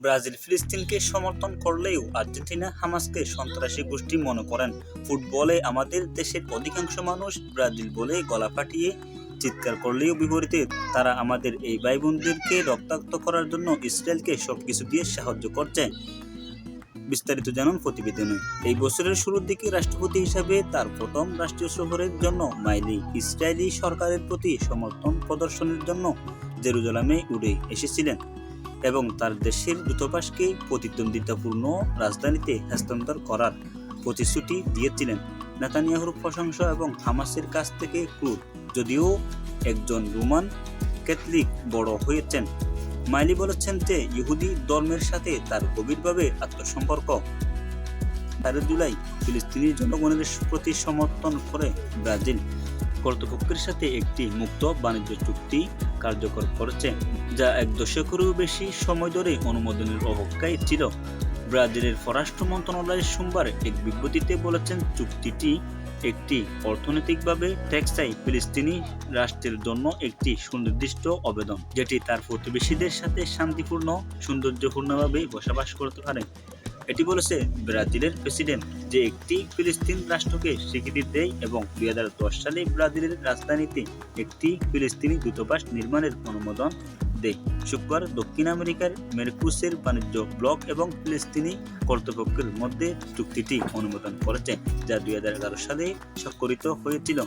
Brazil ফিলিস্তিনকে সমর্থন করলেও আর্জেন্টিনা হামাসকে সন্ত্রাসী গোষ্ঠী মনে করেন। ফুটবলে আমাদের দেশের অধিকাংশ মানুষ ব্রাজিল বলে গলা ফাটিয়ে চিৎকার করলেও বিপরীতে তারা আমাদের এই ভাই বোনদেরকে রক্তাক্ত করার জন্য ইসরায়েলকে সবকিছু দিয়ে সাহায্য করছে। বিস্তারিত জানুন প্রতিবেদনে। এই বছরের শুরুর দিকে রাষ্ট্রপতি হিসাবে তার প্রথম রাষ্ট্রীয় সফরের জন্য মাইলি ইসরায়েলি সরকারের প্রতি সমর্থন প্রদর্শনের জন্য জেরুজালামে উড়ে এসেছিলেন। এবং তার দেশের দূতাবাসকে প্রতিদ্বন্দ্বিতাপূর্ণ রাজধানীতে হস্তান্তর করার প্রতিশ্রুতি দিয়েছিলেন নেতানিয়াহুর প্রশংসা এবং হামাসের কাছ থেকে ক্রুদ যদিও একজন রোমান ক্যাথলিক বড় হয়েছেন। মাইলি বলেছেন যে ইহুদি ধর্মের সাথে তার গভীরভাবে আত্মসম্পর্ক। তেরো জুলাই ফিলিস্তিনি জনগণের প্রতি সমর্থন করে ব্রাজিল কর্তৃপক্ষের সাথে একটি মুক্ত বাণিজ্য চুক্তি কার্যকর করেছে, যা এক দশকেরও বেশি সময় ধরে অনুমোদনের অপেক্ষায় ছিল। ব্রাজিলের পররাষ্ট্র মন্ত্রণালয় সোমবার এক বিবৃতিতে বলেছেন, চুক্তিটি একটি অর্থনৈতিকভাবে টেক্সাই ফিলিস্তিনি রাষ্ট্রের জন্য একটি সুনির্দিষ্ট আবেদন, যেটি তার প্রতিবেশীদের সাথে শান্তিপূর্ণ, সৌন্দর্যপূর্ণভাবে বসবাস করতে পারে। এটি বলেছে, ব্রাজিলের প্রেসিডেন্ট যে একটি ফিলিস্তিন রাষ্ট্রকে স্বীকৃতি দেয় এবং দুই হাজার দশ সালে ব্রাজিলের রাজধানীতে একটি ফিলিস্তিনি দূতাবাস নির্মাণের অনুমোদন দেয়। শুক্রবার দক্ষিণ আমেরিকার মেরকুসের বাণিজ্য ব্লক এবং ফিলিস্তিনি কর্তৃপক্ষের মধ্যে চুক্তিটি অনুমোদন করেছে, যা দুই হাজার এগারো সালে স্বাক্ষরিত হয়েছিল।